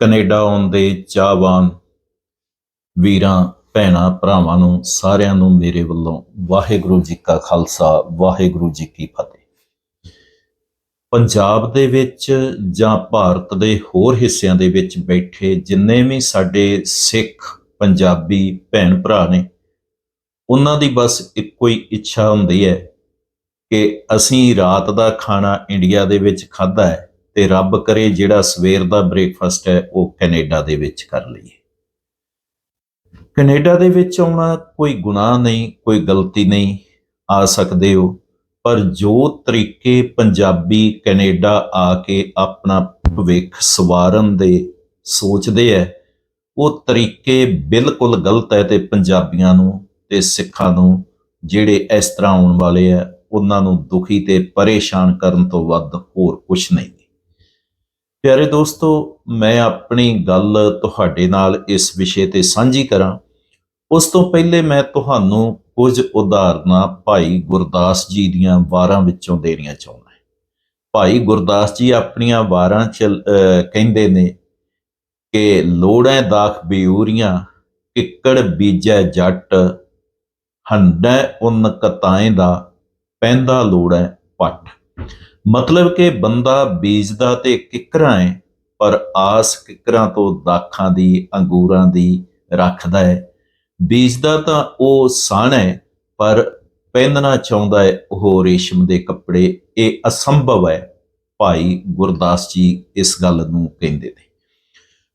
Canada ਆਉਣ ਦੇ ਚਾਹਵਾਨ ਵੀਰਾਂ, ਭੈਣਾਂ, ਭਰਾਵਾਂ ਨੂੰ ਸਾਰਿਆਂ ਨੂੰ ਮੇਰੇ ਵੱਲੋਂ ਵਾਹਿਗੁਰੂ ਜੀ ਕਾ ਖਾਲਸਾ, ਵਾਹਿਗੁਰੂ ਜੀ ਕੀ ਫਤਿਹ। ਪੰਜਾਬ ਦੇ ਵਿੱਚ ਜਾਂ ਭਾਰਤ ਦੇ ਹੋਰ ਹਿੱਸਿਆਂ ਦੇ ਵਿੱਚ ਬੈਠੇ ਜਿੰਨੇ ਵੀ ਸਾਡੇ ਸਿੱਖ, ਪੰਜਾਬੀ ਭੈਣ ਭਰਾ ਨੇ, ਉਹਨਾਂ ਦੀ ਬਸ ਇੱਕੋ ਹੀ ਇੱਛਾ ਹੁੰਦੀ ਹੈ ਕਿ ਅਸੀਂ ਰਾਤ ਦਾ ਖਾਣਾ ਇੰਡੀਆ ਦੇ ਵਿੱਚ ਖਾਦਾ ਹੈ। ਤੇ ਰੱਬ ਕਰੇ ਜਿਹੜਾ ਸਵੇਰ ਦਾ ਬ੍ਰੇਕਫਾਸਟ ਹੈ, ਉਹ ਕੈਨੇਡਾ ਦੇ ਵਿੱਚ ਕਰ ਲਈਏ। ਕੈਨੇਡਾ ਦੇ ਵਿੱਚ ਆਉਣਾ ਕੋਈ ਗੁਨਾਹ ਨਹੀਂ, ਕੋਈ ਗਲਤੀ ਨਹੀਂ, ਆ ਸਕਦੇ ਹੋ, ਪਰ ਜੋ ਤਰੀਕੇ ਪੰਜਾਬੀ ਕੈਨੇਡਾ ਆ ਕੇ ਆਪਣਾ ਭਵਿੱਖ ਸਵਾਰਨ ਦੇ ਸੋਚਦੇ ਐ ਉਹ ਤਰੀਕੇ ਬਿਲਕੁਲ ਗਲਤ ਹੈ ਤੇ ਪੰਜਾਬੀਆਂ ਨੂੰ ਤੇ ਸਿੱਖਾਂ ਨੂੰ, ਜਿਹੜੇ ਇਸ ਤਰ੍ਹਾਂ ਆਉਣ ਵਾਲੇ ਆ ਉਹਨਾਂ ਨੂੰ ਦੁਖੀ ਤੇ ਪਰੇਸ਼ਾਨ ਕਰਨ ਤੋਂ ਵੱਧ ਹੋਰ ਕੁਝ ਨਹੀਂ। ਪਿਆਰੇ ਦੋਸਤੋ, ਮੈਂ ਆਪਣੀ ਗੱਲ ਤੁਹਾਡੇ ਨਾਲ ਇਸ ਵਿਸ਼ੇ ਤੇ ਸਾਂਝੀ ਕਰਾਂ। ਉਸ ਤੋਂ ਪਹਿਲੇ ਮੈਂ ਤੁਹਾਨੂੰ ਕੁਝ ਉਦਾਹਰਨਾਂ ਭਾਈ ਗੁਰਦਾਸ ਜੀ ਦੀਆਂ ਵਾਰਾਂ ਵਿੱਚੋਂ ਦੇਣੀਆਂ ਚਾਹੁੰਦਾ ਹਾਂ। ਭਾਈ ਗੁਰਦਾਸ ਜੀ ਆਪਣੀਆਂ ਵਾਰਾਂ ਚ ਕਹਿੰਦੇ ਨੇ ਕਿ ਲੋੜੈ ਦਾਖ ਬਿਊਰੀਆਂ, ਕਿੱਕੜ ਬੀਜੈ ਜੱਟ, ਹੰਡੈ ਉਨ ਕਤਾਏ ਦਾ, ਪੈਂਦਾ ਲੋੜੈ ਪੱਟ। ਮਤਲਬ ਕਿ ਬੰਦਾ ਬੀਜਦਾ ਤੇ ਕਿਕਰਾਂ ਹੈ ਪਰ ਆਸ ਕਿਕਰਾਂ ਤੋਂ ਦਾਖਾਂ ਦੀ, ਅੰਗੂਰਾਂ ਦੀ ਰੱਖਦਾ ਹੈ ਬੀਜਦਾ ਤਾਂ ਉਹ ਸਣ ਹੈ ਪਰ ਪਹਿਨਣਾ ਚਾਹੁੰਦਾ ਹੈ ਉਹ ਰੇਸ਼ਮ ਦੇ ਕੱਪੜੇ। ਇਹ ਅਸੰਭਵ ਹੈ ਭਾਈ ਗੁਰਦਾਸ ਜੀ ਇਸ ਗੱਲ ਨੂੰ ਕਹਿੰਦੇ ਨੇ।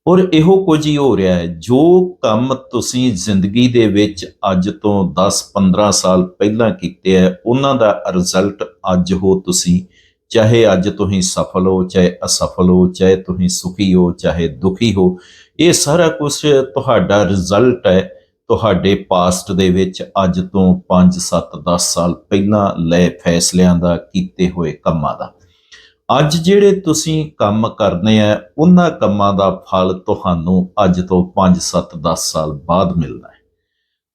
ਔਰ ਇਹੋ ਕੁਝ ਹੀ ਹੋ ਰਿਹਾ ਹੈ ਜੋ ਕੰਮ ਤੁਸੀਂ ਜ਼ਿੰਦਗੀ ਦੇ ਵਿੱਚ ਅੱਜ ਤੋਂ 10-15 ਸਾਲ ਪਹਿਲਾਂ ਕੀਤੇ ਹੈ ਉਹਨਾਂ ਦਾ ਰਿਜ਼ਲਟ ਅੱਜ ਹੋ ਤੁਸੀਂ ਚਾਹੇ ਅੱਜ ਤੁਸੀਂ ਸਫਲ ਹੋ, ਚਾਹੇ ਅਸਫਲ ਹੋ, ਚਾਹੇ ਤੁਸੀਂ ਸੁਖੀ ਹੋ, ਚਾਹੇ ਦੁਖੀ ਹੋ, ਇਹ ਸਾਰਾ ਕੁਝ ਤੁਹਾਡਾ ਰਿਜ਼ਲਟ ਹੈ। ਤੁਹਾਡੇ ਪਾਸਟ ਦੇ ਵਿੱਚ ਅੱਜ ਤੋਂ 5 7 10 ਸਾਲ ਪਹਿਲਾਂ ਲਏ ਫੈਸਲਿਆਂ ਦਾ, ਕੀਤੇ ਹੋਏ ਕੰਮਾਂ ਦਾ। ਅੱਜ ਜਿਹੜੇ ਤੁਸੀਂ ਕੰਮ ਕਰਨੇ ਆ, ਉਹਨਾਂ ਕੰਮਾਂ ਦਾ ਫਲ ਤੁਹਾਨੂੰ ਅੱਜ ਤੋਂ 5 7 10 ਸਾਲ ਬਾਅਦ ਮਿਲਣਾ ਹੈ।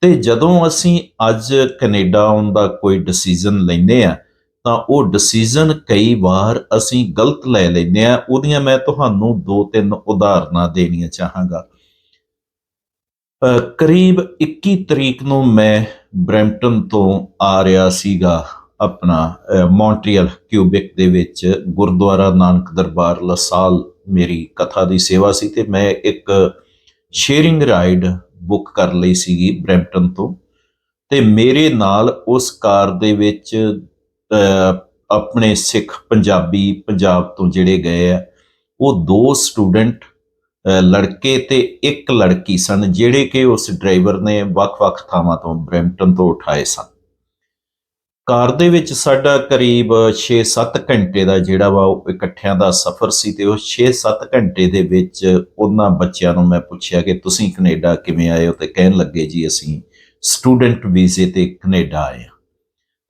ਤੇ ਜਦੋਂ ਅਸੀਂ ਅੱਜ ਕੈਨੇਡਾ ਆਉਣ ਦਾ ਕੋਈ ਡਿਸੀਜਨ ਲੈਨੇ ਆ ਤਾਂ ਉਹ ਡਿਸੀਜਨ ਕਈ ਵਾਰ ਅਸੀਂ ਗਲਤ ਲੈ ਲੈਂਦੇ ਆ ਉਹਦੀਆਂ ਮੈਂ ਤੁਹਾਨੂੰ ਦੋ ਤਿੰਨ ਉਦਾਹਰਨਾਂ ਦੇਣੀਆਂ ਚਾਹਾਂਗਾ। ਕਰੀਬ 21 ਤਰੀਕ ਨੂੰ ਮੈਂ ਬ੍ਰੈਂਪਟਨ ਤੋਂ ਆ ਰਿਹਾ ਸੀਗਾ ਆਪਣਾ ਅ, ਮੌਂਟਰੀਅਲ ਕਿਊਬਿਕ ਦੇ ਵਿੱਚ। ਗੁਰਦੁਆਰਾ ਨਾਨਕ ਦਰਬਾਰ ਲਸਾਲ ਮੇਰੀ ਕਥਾ ਦੀ ਸੇਵਾ ਸੀ ਤੇ ਮੈਂ ਇੱਕ ਸ਼ੇਅਰਿੰਗ ਰਾਈਡ ਬੁੱਕ ਕਰ ਲਈ ਸੀਗੀ ਬ੍ਰੈਂਪਟਨ ਤੋਂ। ਤੇ ਮੇਰੇ ਨਾਲ ਉਸ ਕਾਰ ਦੇ ਵਿੱਚ ਆਪਣੇ ਸਿੱਖ ਪੰਜਾਬੀ ਪੰਜਾਬ ਤੋਂ ਜਿਹੜੇ ਗਏ ਆ, ਉਹ ਦੋ ਸਟੂਡੈਂਟ ਲੜਕੇ ਤੇ ਇੱਕ ਲੜਕੀ ਸਨ, ਜਿਹੜੇ ਕਿ ਉਸ ਡਰਾਈਵਰ ਨੇ ਵੱਖ-ਵੱਖ ਥਾਵਾਂ ਤੋਂ ਬ੍ਰੈਂਪਟਨ ਤੋਂ ਉਠਾਏ ਸਨ। ਕਾਰ ਦੇ ਵਿੱਚ ਸਾਡਾ ਕਰੀਬ 6-7 ਘੰਟੇ ਦਾ ਜਿਹੜਾ ਵਾ ਉਹ ਇਕੱਠਿਆਂ ਦਾ ਸਫ਼ਰ ਸੀ ਤੇ ਉਹ 6-7 ਘੰਟੇ ਦੇ ਵਿੱਚ ਉਹਨਾਂ ਬੱਚਿਆਂ ਨੂੰ ਮੈਂ ਪੁੱਛਿਆ ਕਿ ਤੁਸੀਂ ਕੈਨੇਡਾ ਕਿਵੇਂ ਆਏ ਹੋ ਤੇ ਕਹਿਣ ਲੱਗੇ ਜੀ ਅਸੀਂ ਸਟੂਡੈਂਟ ਵੀਜ਼ੇ ਤੇ ਕੈਨੇਡਾ ਆਏ ਹਾਂ।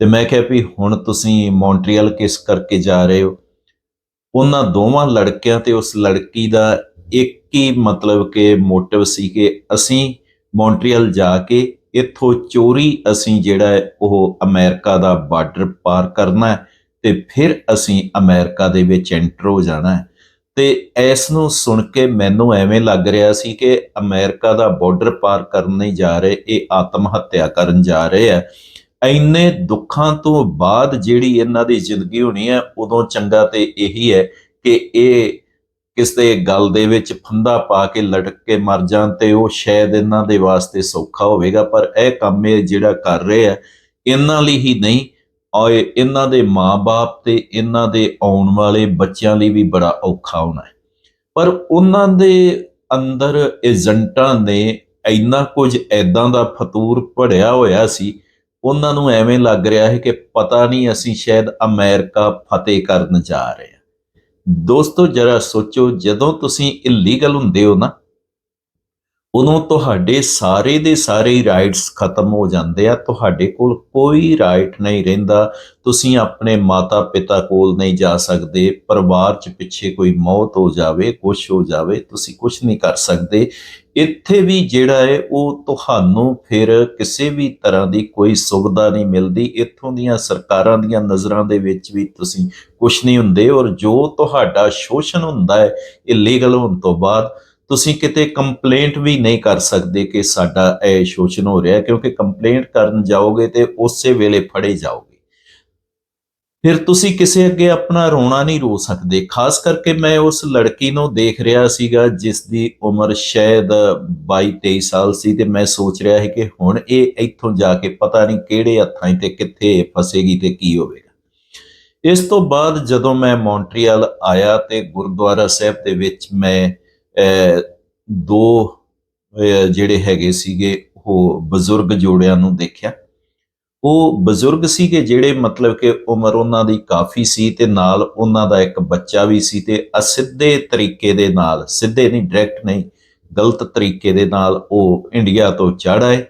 ਤੇ ਮੈਂ ਕਿਹਾ ਵੀ ਹੁਣ ਤੁਸੀਂ ਮੌਂਟਰੀਅਲ ਕਿਸ ਕਰਕੇ ਜਾ ਰਹੇ ਹੋ? ਉਹਨਾਂ ਦੋਵਾਂ ਲੜਕਿਆਂ ਤੇ ਉਸ ਲੜਕੀ ਦਾ ਇੱਕ ਹੀ ਮਤਲਬ ਕਿ ਮੋਟਿਵ ਸੀ ਕਿ ਅਸੀਂ ਮੌਂਟਰੀਅਲ ਜਾ ਕੇ ਇੱਥੋਂ ਚੋਰੀ ਅਸੀਂ ਜਿਹੜਾ ਉਹ ਅਮਰੀਕਾ ਦਾ ਬਾਰਡਰ ਪਾਰ ਕਰਨਾ ਹੈ ਤੇ ਫਿਰ ਅਸੀਂ ਅਮਰੀਕਾ ਦੇ ਵਿੱਚ ਐਂਟਰ ਹੋ ਜਾਣਾ ਹੈ। ਤੇ ਇਸ ਨੂੰ ਸੁਣ ਕੇ ਮੈਨੂੰ ਐਵੇਂ ਲੱਗ ਰਿਹਾ ਸੀ ਕਿ ਅਮਰੀਕਾ ਦਾ ਬਾਰਡਰ ਪਾਰ ਕਰਨ ਨਹੀਂ ਜਾ ਰਹੇ, ਇਹ ਆਤਮ ਹੱਤਿਆ ਕਰਨ ਜਾ ਰਹੇ ਆ। ਇੰਨੇ ਦੁੱਖਾਂ ਤੋਂ ਬਾਅਦ ਜਿਹੜੀ ਇਹਨਾਂ ਦੀ ਜ਼ਿੰਦਗੀ ਹੋਣੀ ਹੈ, ਉਦੋਂ ਚੰਗਾ ਤੇ ਇਹੀ ਹੈ ਕਿ ਇਹ ਕਿਸੇ ਗੱਲ ਦੇ ਵਿੱਚ ਫੰਦਾ ਪਾ ਕੇ ਲਟਕ ਕੇ ਮਰ ਜਾਣ ਤੇ ਉਹ ਸ਼ਾਇਦ ਇਹਨਾਂ ਦੇ ਵਾਸਤੇ ਸੌਖਾ ਹੋਵੇਗਾ, ਪਰ ਇਹ ਕੰਮ ਇਹ ਜਿਹੜਾ ਕਰ ਰਹੇ ਆ, ਇਹਨਾਂ ਲਈ ਹੀ ਨਹੀਂ। ਔਰ ਇਹਨਾਂ ਦੇ ਮਾਪੇ ਤੇ ਇਹਨਾਂ ਦੇ ਆਉਣ ਵਾਲੇ ਬੱਚਿਆਂ ਲਈ ਵੀ ਬੜਾ ਔਖਾ ਹੋਣਾ ਹੈ। ਪਰ ਉਹਨਾਂ ਦੇ ਅੰਦਰ ਏਜੰਟਾਂ ਨੇ ਇੰਨਾ ਕੁਝ ਐਦਾਂ ਦਾ ਫਤੂਰ ਭੜਿਆ ਹੋਇਆ ਸੀ ਉਹਨਾਂ ਨੂੰ ਐਵੇਂ ਲੱਗ ਰਿਹਾ ਹੈ ਕਿ ਪਤਾ ਨਹੀਂ ਅਸੀਂ ਸ਼ਾਇਦ ਅਮਰੀਕਾ ਫਤਿਹ ਕਰਨ ਜਾ ਰਹੇ ਹਾਂ। ਦੋਸਤੋ, ਜਰਾ ਸੋਚੋ, ਜਦੋਂ ਤੁਸੀਂ ਇਲੀਗਲ ਹੁੰਦੇ ਹੋ ਨਾ ਉਦੋਂ ਤੁਹਾਡੇ ਸਾਰੇ ਦੇ ਸਾਰੇ ਰਾਈਟਸ ਖਤਮ ਹੋ ਜਾਂਦੇ ਆ, ਤੁਹਾਡੇ ਕੋਲ ਕੋਈ ਰਾਈਟ ਨਹੀਂ ਰਹਿੰਦਾ, ਤੁਸੀਂ ਆਪਣੇ ਮਾਤਾ ਪਿਤਾ ਕੋਲ ਨਹੀਂ ਜਾ ਸਕਦੇ, ਪਰਿਵਾਰ 'ਚ ਪਿੱਛੇ ਕੋਈ ਮੌਤ ਹੋ ਜਾਵੇ ਕੁਝ ਹੋ ਜਾਵੇ, ਤੁਸੀਂ ਕੁਝ ਨਹੀਂ ਕਰ ਸਕਦੇ। ਇੱਥੇ ਵੀ ਜਿਹੜਾ ਹੈ, ਉਹ ਤੁਹਾਨੂੰ ਫਿਰ ਕਿਸੇ ਵੀ ਤਰ੍ਹਾਂ ਦੀ ਕੋਈ ਸੁਵਿਧਾ ਨਹੀਂ ਮਿਲਦੀ। ਇੱਥੋਂ ਦੀਆਂ ਸਰਕਾਰਾਂ ਦੀਆਂ ਨਜ਼ਰਾਂ ਦੇ ਵਿੱਚ ਵੀ ਤੁਸੀਂ ਕੁਝ ਨਹੀਂ ਹੁੰਦੇ ਔਰ ਜੋ ਤੁਹਾਡਾ ਸ਼ੋਸ਼ਣ ਹੁੰਦਾ ਹੈ ਇਲੀਗਲ ਹੋਣ ਤੋਂ ਬਾਅਦ ਤੁਸੀਂ ਕਿਤੇ ਕੰਪਲੇਂਟ ਵੀ ਨਹੀਂ ਕਰ ਸਕਦੇ ਕਿ ਸਾਡਾ ਇਹ ਸ਼ੋਸ਼ਣ ਹੋ ਰਿਹਾ, ਕਿਉਂਕਿ ਕੰਪਲੇਂਟ ਕਰਨ ਜਾਓਗੇ ਤੇ ਉਸੇ ਵੇਲੇ ਫੜੇ ਜਾਓਗੇ। ਫਿਰ ਤੁਸੀਂ ਕਿਸੇ ਅੱਗੇ ਆਪਣਾ ਰੋਣਾ ਨਹੀਂ ਰੋ ਸਕਦੇ। ਖਾਸ ਕਰਕੇ ਮੈਂ ਉਸ ਲੜਕੀ ਨੂੰ ਦੇਖ ਰਿਹਾ ਸੀਗਾ ਜਿਸ ਦੀ ਉਮਰ ਸ਼ਾਇਦ 22 23 ਸਾਲ ਸੀ ਤੇ ਮੈਂ ਸੋਚ ਰਿਹਾ ਸੀ ਕਿ ਹੁਣ ਇਹ ਇੱਥੋਂ ਜਾ ਕੇ ਪਤਾ ਨਹੀਂ ਕਿਹੜੇ ਹੱਥਾਂ 'ਚ ਤੇ ਕਿੱਥੇ ਫਸੇਗੀ ਤੇ ਕੀ ਹੋਵੇਗਾ। ਇਸ ਤੋਂ ਬਾਅਦ ਜਦੋਂ ਮੈਂ ਮੌਂਟਰੀਅਲ ਆਇਆ ਤੇ ਗੁਰਦੁਆਰਾ ਸਾਹਿਬ ਦੇ ਵਿੱਚ ਮੈਂ ਦੋ ਜਿਹੜੇ ਹੈਗੇ ਸੀਗੇ ਉਹ ਬਜ਼ੁਰਗ ਜੋੜਿਆਂ ਨੂੰ ਦੇਖਿਆ। ਉਹ ਬਜ਼ੁਰਗ ਸੀਗੇ ਜਿਹੜੇ ਮਤਲਬ ਕਿ ਉਮਰ ਉਹਨਾਂ ਦੀ ਕਾਫੀ ਸੀ ਤੇ ਨਾਲ ਉਹਨਾਂ ਦਾ ਇੱਕ ਬੱਚਾ ਵੀ ਸੀ ਤੇ ਅਸਿੱਧੇ ਤਰੀਕੇ ਦੇ ਨਾਲ, ਸਿੱਧੇ ਨਹੀਂ, ਡਾਇਰੈਕਟ ਨਹੀਂ, ਗਲਤ ਤਰੀਕੇ ਦੇ ਨਾਲ ਉਹ ਇੰਡੀਆ ਤੋਂ ਚੜ੍ਹ ਆਏ।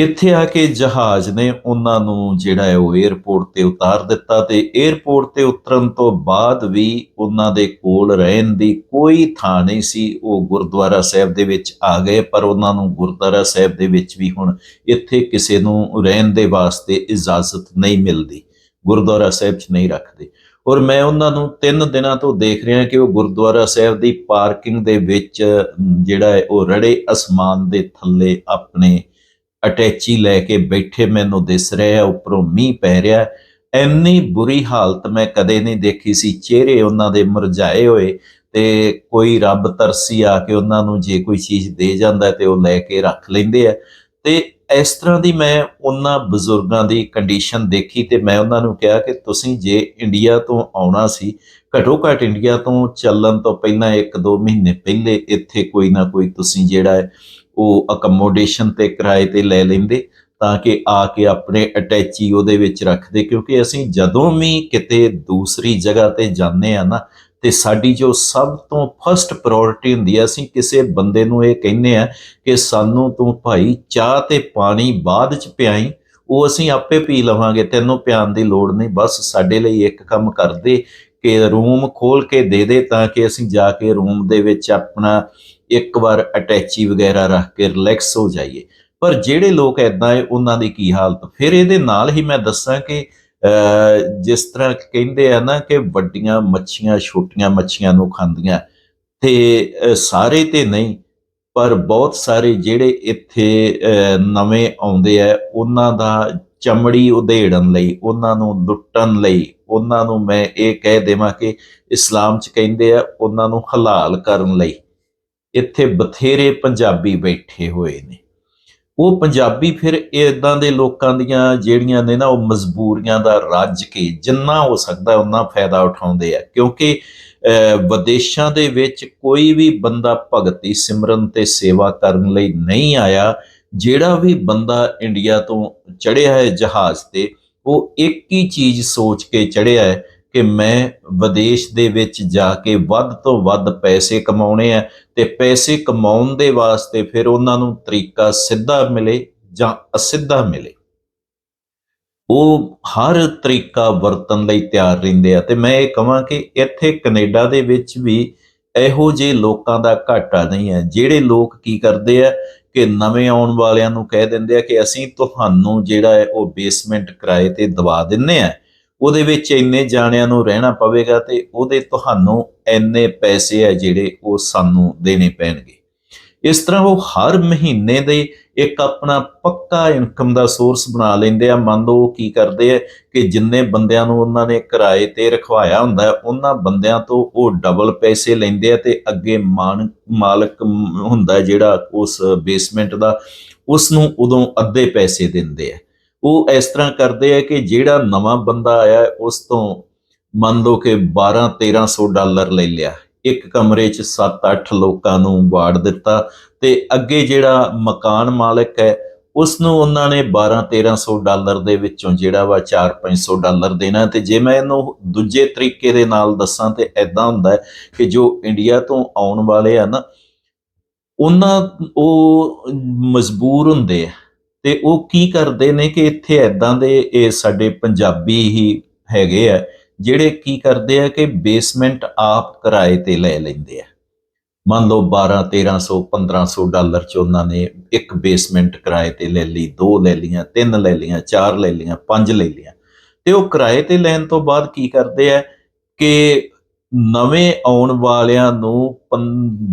ਇੱਥੇ ਆ ਕੇ ਜਹਾਜ਼ ਨੇ ਉਹਨਾਂ ਨੂੰ ਜਿਹੜਾ ਹੈ ਉਹ 에ਅਰਪੋਰਟ ਤੇ ਉਤਾਰ ਦਿੱਤਾ ਤੇ 에ਅਰਪੋਰਟ ਤੇ ਉਤਰਨ ਤੋਂ ਬਾਅਦ ਵੀ ਉਹਨਾਂ ਦੇ ਕੋਲ ਰਹਿਣ ਦੀ ਕੋਈ ਥਾਂ ਨਹੀਂ ਸੀ। ਉਹ ਗੁਰਦੁਆਰਾ ਸਾਹਿਬ ਦੇ ਵਿੱਚ ਆ ਗਏ, ਪਰ ਉਹਨਾਂ ਨੂੰ ਗੁਰਦੁਆਰਾ ਸਾਹਿਬ ਦੇ ਵਿੱਚ ਵੀ ਹੁਣ ਇੱਥੇ ਕਿਸੇ ਨੂੰ ਰਹਿਣ ਦੇ ਵਾਸਤੇ ਇਜਾਜ਼ਤ ਨਹੀਂ ਮਿਲਦੀ, ਗੁਰਦੁਆਰਾ ਸਾਹਿਬ 'ਚ ਨਹੀਂ ਰੱਖਦੇ। ਔਰ ਮੈਂ ਉਹਨਾਂ ਨੂੰ ਤਿੰਨ ਦਿਨਾਂ ਤੋਂ ਦੇਖ ਰਿਹਾ ਕਿ ਉਹ ਗੁਰਦੁਆਰਾ ਸਾਹਿਬ ਦੀ ਪਾਰਕਿੰਗ ਦੇ ਵਿੱਚ ਜਿਹੜਾ ਹੈ ਉਹ ਰੜੇ ਅਸਮਾਨ ਦੇ ਥੱਲੇ ਆਪਣੇ ਅਟੈਚੀ ਲੈ ਕੇ ਬੈਠੇ ਮੈਨੂੰ ਦਿਸ ਰਿਹਾ ਉੱਪਰੋਂ ਮੀਂਹ ਪੈ ਰਿਹਾ ਹੈ। ਇੰਨੀ ਬੁਰੀ ਹਾਲਤ ਮੈਂ ਕਦੇ ਨਹੀਂ ਦੇਖੀ ਸੀ ਚਿਹਰੇ ਉਹਨਾਂ ਦੇ ਮੁਰਝਾਏ ਹੋਏ ਤੇ ਕੋਈ ਰੱਬ ਤਰਸੀ ਆ ਕੇ ਉਹਨਾਂ ਨੂੰ ਜੇ ਕੋਈ ਚੀਜ਼ ਦੇ ਜਾਂਦਾ ਹੈ ਤੇ ਉਹ ਲੈ ਕੇ ਰੱਖ ਲੈਂਦੇ ਆ ਤੇ ਇਸ ਤਰ੍ਹਾਂ ਦੀ ਮੈਂ ਉਹਨਾਂ ਬਜ਼ੁਰਗਾਂ ਦੀ ਕੰਡੀਸ਼ਨ ਦੇਖੀ ਤੇ ਮੈਂ ਉਹਨਾਂ ਨੂੰ ਕਿਹਾ ਕਿ ਤੁਸੀਂ ਜੇ ਇੰਡੀਆ ਤੋਂ ਆਉਣਾ ਸੀ, ਘੱਟੋ ਘੱਟ ਇੰਡੀਆ ਤੋਂ ਚੱਲਣ ਤੋਂ ਪਹਿਲਾਂ 1-2 ਮਹੀਨੇ ਪਹਿਲੇ ਇੱਥੇ ਕੋਈ ਨਾ ਕੋਈ ਤੁਸੀਂ ਜਿਹੜਾ ਹੈ ਉਹ ਅਕਮੋਡੇਸ਼ਨ ਤੇ ਕਿਰਾਏ ਤੇ ਲੈ ਲੈਂਦੇ ਤਾਂ ਕਿ ਆ ਕੇ ਆਪਣੇ ਅਟੈਚੀ ਉਹਦੇ ਵਿੱਚ ਰੱਖਦੇ, ਕਿਉਂਕਿ ਅਸੀਂ ਜਦੋਂ ਵੀ ਕਿਤੇ ਦੂਸਰੀ ਜਗ੍ਹਾ ਤੇ ਜਾਂਦੇ ਆ ਨਾ, ਤੇ ਸਾਡੀ ਜੋ ਸਭ ਤੋਂ ਫਰਸਟ ਪ੍ਰਾਇੋਰਟੀ ਹੁੰਦੀ ਹੈ, ਅਸੀਂ ਕਿਸੇ ਬੰਦੇ ਨੂੰ ਇਹ ਕਹਿੰਦੇ ਆ ਕਿ ਸਾਨੂੰ ਤੂੰ ਭਾਈ ਚਾਹ ਤੇ ਪਾਣੀ ਬਾਅਦ ਚ ਪਿਆਈ, ਉਹ ਅਸੀਂ ਆਪੇ ਪੀ ਲਵਾਂਗੇ, ਤੈਨੂੰ ਪਿਆਉਣ ਦੀ ਲੋੜ ਨਹੀਂ, ਬਸ ਸਾਡੇ ਲਈ ਇੱਕ ਕੰਮ ਕਰਦੇ ਕਿ ਰੂਮ ਖੋਲ ਕੇ ਦੇ ਦੇ ਤਾਂ ਕਿ ਅਸੀਂ ਜਾ ਕੇ ਰੂਮ ਦੇ ਵਿੱਚ ਆਪਣਾ ਇੱਕ ਵਾਰ ਅਟੈਚੀ ਵਗੈਰਾ ਰੱਖ ਕੇ ਰਿਲੈਕਸ ਹੋ ਜਾਈਏ। ਪਰ ਜਿਹੜੇ ਲੋਕ ਐਦਾਂ ਹੈ ਉਹਨਾਂ ਦੀ ਕੀ ਹਾਲਤ? ਫਿਰ ਇਹਦੇ ਨਾਲ ਹੀ ਮੈਂ ਦੱਸਾਂ ਕਿ ਅਹ, ਜਿਸ ਤਰ੍ਹਾਂ ਕਹਿੰਦੇ ਆ ਨਾ ਕਿ ਵੱਡੀਆਂ ਮੱਛੀਆਂ ਛੋਟੀਆਂ ਮੱਛੀਆਂ ਨੂੰ ਖਾਂਦੀਆਂ। ਤੇ ਸਾਰੇ ਤੇ ਨਹੀਂ ਪਰ ਬਹੁਤ ਸਾਰੇ ਜਿਹੜੇ ਇੱਥੇ ਨਵੇਂ ਆਉਂਦੇ ਆ ਉਹਨਾਂ ਦਾ ਚਮੜੀ ਉਧੇੜਨ ਲਈ ਉਹਨਾਂ ਨੂੰ ਲੁੱਟਣ ਲਈ ਉਹਨਾਂ ਨੂੰ ਮੈਂ ਇਹ ਕਹਿ ਦੇਵਾਂ ਕਿ ਇਸਲਾਮ ਚ ਕਹਿੰਦੇ ਆ ਉਹਨਾਂ ਨੂੰ ਹਲਾਲ ਕਰਨ ਲਈ। ਇੱਥੇ ਬਥੇਰੇ ਪੰਜਾਬੀ ਬੈਠੇ ਹੋਏ ਨੇ। ਉਹ ਪੰਜਾਬੀ ਫਿਰ ਇਦਾਂ ਦੇ ਲੋਕਾਂ ਦੀਆਂ ਜਿਹੜੀਆਂ ਨੇ ਨਾ ਉਹ ਮਜਬੂਰੀਆਂ ਦਾ ਰੱਜ ਕੇ ਜਿੰਨਾ ਹੋ ਸਕਦਾ ਉਹਨਾਂ ਫਾਇਦਾ ਉਠਾਉਂਦੇ ਆ। ਕਿਉਂਕਿ ਅਹ, ਵਿਦੇਸ਼ਾਂ ਦੇ ਵਿੱਚ ਕੋਈ ਵੀ ਬੰਦਾ ਭਗਤੀ ਸਿਮਰਨ ਤੇ ਸੇਵਾ ਕਰਨ ਲਈ ਨਹੀਂ ਆਇਆ ਜਿਹੜਾ ਵੀ ਬੰਦਾ ਇੰਡੀਆ ਤੋਂ ਚੜਿਆ ਹੈ ਜਹਾਜ਼ ਤੇ ਉਹ ਇੱਕ ਹੀ ਚੀਜ਼ ਸੋਚ ਕੇ ਚੜਿਆ ਹੈ ਕਿ ਮੈਂ ਵਿਦੇਸ਼ ਦੇ ਵਿੱਚ ਜਾ ਕੇ ਵੱਧ ਤੋਂ ਵੱਧ ਪੈਸੇ ਕਮਾਉਣੇ ਆ ਤੇ ਪੈਸੇ ਕਮਾਉਣ ਦੇ ਵਾਸਤੇ ਫਿਰ ਉਹਨਾਂ ਨੂੰ ਤਰੀਕਾ ਸਿੱਧਾ ਮਿਲੇ ਜਾਂ ਅਸਿੱਧਾ ਮਿਲੇ। ਉਹ ਹਰ ਤਰੀਕਾ ਵਰਤਣ ਲਈ ਤਿਆਰ ਰਹਿੰਦੇ ਆ ਤੇ ਮੈਂ ਇਹ ਕਹਾਂ ਕਿ ਇੱਥੇ ਕੈਨੇਡਾ ਦੇ ਵਿੱਚ ਵੀ ਇਹੋ ਜਿਹੇ ਲੋਕਾਂ ਦਾ ਘਾਟਾ ਨਹੀਂ ਹੈ, ਜਿਹੜੇ ਲੋਕ ਕੀ ਕਰਦੇ ਆ ਕਿ ਨਵੇਂ ਆਉਣ ਵਾਲਿਆਂ ਨੂੰ ਕਹਿ ਦਿੰਦੇ ਆ ਕਿ ਅਸੀਂ ਤੁਹਾਨੂੰ ਜਿਹੜਾ ਹੈ ਉਹ ਬੇਸਮੈਂਟ ਕਿਰਾਏ ਤੇ ਦਵਾ ਦਿੰਨੇ ਆ। ਉਹਦੇ ਵਿੱਚ ਇੰਨੇ ਜਾਣਿਆਂ ਨੂੰ ਰਹਿਣਾ ਪਵੇਗਾ ਤੇ ਉਹਦੇ ਤੁਹਾਨੂੰ ਇੰਨੇ ਪੈਸੇ ਆ ਜਿਹੜੇ ਉਹ ਸਾਨੂੰ ਦੇਣੇ ਪੈਣਗੇ। ਇਸ ਤਰ੍ਹਾਂ ਉਹ ਹਰ ਮਹੀਨੇ ਦੇ ਇੱਕ ਆਪਣਾ ਪੱਕਾ ਇਨਕਮ ਦਾ ਸੋਰਸ ਬਣਾ ਲੈਂਦੇ ਆ। ਮੰਨ ਲਓ ਉਹ ਕੀ ਕਰਦੇ ਆ ਕਿ ਜਿੰਨੇ ਬੰਦਿਆਂ ਨੂੰ ਉਹਨਾਂ ਨੇ ਕਿਰਾਏ ਤੇ ਰਖਵਾਇਆ ਹੁੰਦਾ, ਉਹਨਾਂ ਬੰਦਿਆਂ ਤੋਂ ਉਹ ਡਬਲ ਪੈਸੇ ਲੈਂਦੇ ਆ ਤੇ ਅੱਗੇ ਮਾਨ, ਮਾਲਕ ਹੁੰਦਾ ਜਿਹੜਾ ਉਸ ਬੇਸਮੈਂਟ ਦਾ, ਉਸ ਨੂੰ ਉਦੋਂ ਅੱਧੇ ਪੈਸੇ ਦਿੰਦੇ ਆ। ਉਹ ਇਸ ਤਰ੍ਹਾਂ ਕਰਦੇ ਆ ਕਿ ਜਿਹੜਾ ਨਵਾਂ ਬੰਦਾ ਆਇਆ, ਉਸ ਤੋਂ ਮੰਨ ਲਓ ਕਿ 12 1300 ਡਾਲਰ ਲੈ ਲਿਆ। ਇੱਕ ਕਮਰੇ 'ਚ 7-8 ਲੋਕਾਂ ਨੂੰ ਵਾੜ ਦਿੱਤਾ ਤੇ ਅੱਗੇ ਜਿਹੜਾ ਮਕਾਨ ਮਾਲਕ ਹੈ, ਉਸ ਨੂੰ ਉਹਨਾਂ ਨੇ 12-1300 ਡਾਲਰ ਦੇ ਵਿੱਚੋਂ ਜਿਹੜਾ ਵਾ 4-500 ਡਾਲਰ ਦੇਣਾ ਤੇ ਜੇ ਮੈਂ ਇਹਨੂੰ ਦੂਜੇ ਤਰੀਕੇ ਦੇ ਨਾਲ ਦੱਸਾਂ ਤੇ ਐਦਾਂ ਹੁੰਦਾ ਕਿ ਜੋ ਇੰਡੀਆ ਤੋਂ ਆਉਣ ਵਾਲੇ ਆ ਨਾ, ਉਹਨਾਂ, ਉਹ ਮਜਬੂਰ ਹੁੰਦੇ ਆ। ਤੇ ਉਹ ਕੀ ਕਰਦੇ ਨੇ ਕਿ ਇੱਥੇ ਐਦਾਂ ਦੇ ਇਹ ਸਾਡੇ ਪੰਜਾਬੀ ਹੀ ਹੈਗੇ ਆ, ਜਿਹੜੇ ਕੀ ਕਰਦੇ ਆ ਕਿ ਬੇਸਮੈਂਟ ਆਪ ਕਿਰਾਏ ਤੇ ਲੈ ਲੈਂਦੇ ਆ। ਮੰਨ ਲਓ 12 1300 1500 ਡਾਲਰ ਚ ਉਹਨਾਂ ਨੇ ਇੱਕ ਬੇਸਮੈਂਟ ਕਿਰਾਏ ਤੇ ਲੈ ਲਈ, ਦੋ ਲੈ ਲਈਆਂ, ਤਿੰਨ ਲੈ ਲਈਆਂ, ਚਾਰ ਲੈ ਲਈਆਂ, ਪੰਜ ਲੈ ਲਈਆਂ। ਤੇ ਉਹ ਕਿਰਾਏ ਤੇ ਲੈਣ ਤੋਂ ਬਾਅਦ ਕੀ ਕਰਦੇ ਆ ਕਿ ਨਵੇਂ ਆਉਣ ਵਾਲਿਆਂ ਨੂੰ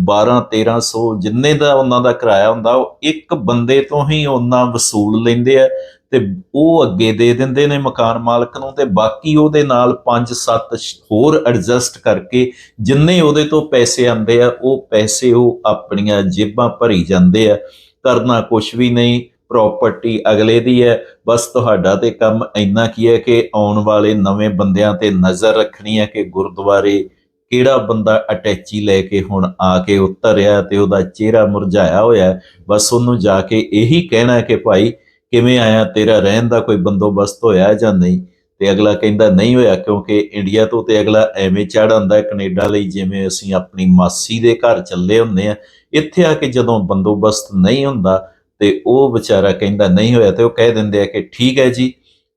12 1300 ਜਿੰਨੇ ਦਾ ਉਹਨਾਂ ਦਾ ਕਿਰਾਇਆ ਹੁੰਦਾ, ਉਹ ਇੱਕ ਬੰਦੇ ਤੋਂ ਹੀ ਉਹਨਾਂ ਵਸੂਲ ਲੈਂਦੇ ਆ ਤੇ ਉਹ ਅੱਗੇ ਦੇ ਦਿੰਦੇ ਨੇ ਮਕਾਨ ਮਾਲਕ ਨੂੰ ਤੇ ਬਾਕੀ ਉਹਦੇ ਨਾਲ 5-7 ਹੋਰ ਐਡਜਸਟ ਕਰਕੇ ਜਿੰਨੇ ਉਹਦੇ ਤੋਂ ਪੈਸੇ ਆਉਂਦੇ ਆ, ਉਹ ਪੈਸੇ ਉਹ ਆਪਣੀਆਂ ਜੇਬਾਂ ਭਰੀ ਜਾਂਦੇ ਆ। ਕਰਨਾ ਕੁਝ ਵੀ ਨਹੀਂ ਪ੍ਰਾਪਰਟੀ ਅਗਲੇ ਦੀ ਹੈ। ਬਸ ਤੁਹਾਡਾ ਤੇ ਕੰਮ ਇੰਨਾ ਕੀ ਹੈ ਕਿ ਆਉਣ ਵਾਲੇ ਨਵੇਂ ਬੰਦਿਆਂ ਤੇ ਨਜ਼ਰ ਰੱਖਣੀ ਹੈ ਕਿ ਗੁਰਦੁਆਰੇ ਕਿਹੜਾ ਬੰਦਾ ਅਟੈਚੀ ਲੈ ਕੇ ਹੁਣ ਆ ਕੇ ਉਤਰਿਆ ਤੇ ਉਹਦਾ ਚਿਹਰਾ ਮੁਰਝਾਇਆ ਹੋਇਆ ਬਸ ਉਹਨੂੰ ਜਾ ਕੇ ਇਹੀ ਕਹਿਣਾ ਕਿ ਭਾਈ, ਕਿਵੇਂ ਆਇਆ ਤੇਰਾ ਰਹਿਣ ਦਾ ਕੋਈ ਬੰਦੋਬਸਤ ਹੋਇਆ ਜਾਂ ਨਹੀਂ? ਤੇ ਅਗਲਾ ਕਹਿੰਦਾ, ਨਹੀਂ ਹੋਇਆ, ਕਿਉਂਕਿ ਇੰਡੀਆ ਤੋਂ ਤੇ ਅਗਲਾ ਐਵੇਂ ਚੜ ਆਉਂਦਾ ਹੈ। ਕੈਨੇਡਾ ਲਈ ਜਿਵੇਂ ਅਸੀਂ ਆਪਣੀ ਮਾਸੀ ਦੇ ਘਰ ਚੱਲੇ ਹੁੰਦੇ ਆ ਇੱਥੇ ਆ ਕੇ ਜਦੋਂ ਬੰਦੋਬਸਤ ਨਹੀਂ ਹੁੰਦਾ ਤੇ ਉਹ ਵਿਚਾਰਾ ਕਹਿੰਦਾ, ਨਹੀਂ ਹੋਇਆ, ਤੇ ਉਹ ਕਹਿ ਦਿੰਦੇ ਆ ਕਿ, ਠੀਕ ਹੈ ਜੀ,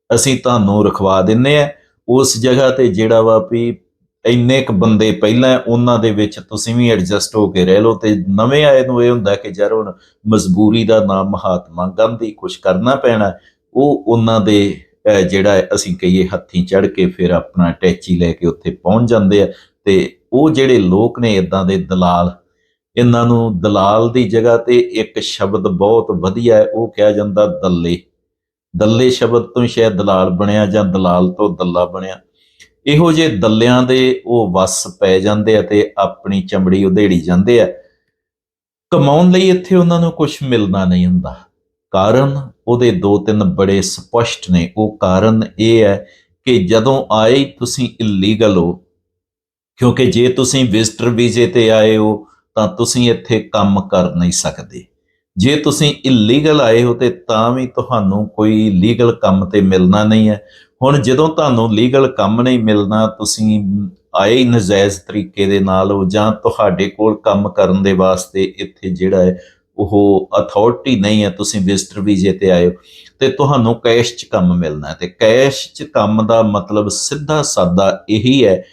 ਅਸੀਂ ਤੁਹਾਨੂੰ ਰਖਵਾ ਦਿੰਨੇ ਆ। ਉਸ ਜਗ੍ਹਾ ਤੇ ਜਿਹੜਾ ਵਾ ਵੀ ਇੰਨੇ ਕ ਬੰਦੇ ਪਹਿਲਾਂ ਉਹਨਾਂ ਦੇ ਵਿੱਚ ਤੁਸੀਂ ਵੀ ਐਡਜਸਟ ਹੋ ਕੇ ਰਹਿ ਲਓ ਤੇ ਨਵੇਂ ਆਏ ਨੂੰ ਇਹ ਹੁੰਦਾ ਕਿ ਯਾਰ ਹੁਣ ਮਜਬੂਰੀ ਦਾ ਨਾਮ ਮਹਾਤਮਾ ਗਾਂਧੀ ਕੁਝ ਕਰਨਾ ਪੈਣਾ। ਉਹ ਉਹਨਾਂ ਦੇ ਜਿਹੜਾ ਅਸੀਂ ਕਹੀਏ ਹੱਥੀਂ ਚੜ ਕੇ ਫਿਰ ਆਪਣਾ ਟੈਚੀ ਲੈ ਕੇ ਉੱਥੇ ਪਹੁੰਚ ਜਾਂਦੇ ਆ ਤੇ ਉਹ ਜਿਹੜੇ ਲੋਕ ਨੇ ਇਦਾਂ ਦੇ ਦਲਾਲ ਇਹਨਾਂ ਨੂੰ ਦਲਾਲ ਦੀ ਜਗ੍ਹਾ ਤੇ ਇੱਕ ਸ਼ਬਦ ਬਹੁਤ ਵਧੀਆ ਹੈ, ਉਹ ਕਿਹਾ ਜਾਂਦਾ ਦੱਲੇ। ਦੱਲੇ ਸ਼ਬਦ ਤੋਂ ਸ਼ਾਇਦ ਦਲਾਲ ਬਣਿਆ ਜਾਂ ਦਲਾਲ ਤੋਂ ਦੱਲਾ ਬਣਿਆ। ਇਹੋ ਜਿਹੇ ਦੱਲਿਆਂ ਦੇ ਉਹ ਵਸ ਪੈ ਜਾਂਦੇ ਆ ਤੇ ਆਪਣੀ ਚਮੜੀ ਉਧੇੜੀ ਜਾਂਦੇ ਆ। ਕਮਾਉਣ ਲਈ ਇੱਥੇ ਉਹਨਾਂ ਨੂੰ ਕੁਝ ਮਿਲਣਾ ਨਹੀਂ ਹੁੰਦਾ। ਕਾਰਨ ਉਹਦੇ ਦੋ ਤਿੰਨ ਬੜੇ ਸਪਸ਼ਟ ਨੇ। ਉਹ ਕਾਰਨ ਇਹ ਹੈ ਕਿ ਜਦੋਂ ਆਏ ਤੁਸੀਂ ਇਲੀਗਲ ਹੋ, ਕਿਉਂਕਿ ਜੇ ਤੁਸੀਂ ਵਿਜ਼ਟਰ ਵੀਜ਼ੇ ਤੇ ਆਏ ਹੋ ਤਾਂ ਤੁਸੀਂ ਇੱਥੇ ਕੰਮ ਕਰ ਨਹੀਂ ਸਕਦੇ। ਜੇ ਤੁਸੀਂ ਇਲੀਗਲ ਆਏ ਹੋ ਤੇ ਤਾਂ ਵੀ ਤੁਹਾਨੂੰ ਕੋਈ ਲੀਗਲ ਕੰਮ ਤੇ ਮਿਲਣਾ ਨਹੀਂ ਹੈ। ਹੁਣ ਜਦੋਂ ਤੁਹਾਨੂੰ ਲੀਗਲ ਕੰਮ ਨਹੀਂ ਮਿਲਣਾ, ਤੁਸੀਂ ਆਏ ਹੀ ਨਜਾਇਜ਼ ਤਰੀਕੇ ਦੇ ਨਾਲ ਹੋ ਜਾਂ ਤੁਹਾਡੇ ਕੋਲ ਕੰਮ ਕਰਨ ਦੇ ਵਾਸਤੇ ਇੱਥੇ ਜਿਹੜਾ ਹੈ, ਉਹ ਅਥਾਰਟੀ ਨਹੀਂ ਹੈ, ਤੁਸੀਂ ਵਿਜ਼ਟਰ ਵੀਜ਼ੇ ਤੇ ਆਏ ਹੋ, ਤੇ ਤੁਹਾਨੂੰ ਕੈਸ਼ 'ਚ ਕੰਮ ਮਿਲਣਾ ਹੈ। ਤੇ ਕੈਸ਼ 'ਚ ਕੰਮ ਦਾ ਮਤਲਬ ਸਿੱਧਾ ਸਾਦਾ ਇਹੀ ਹੈ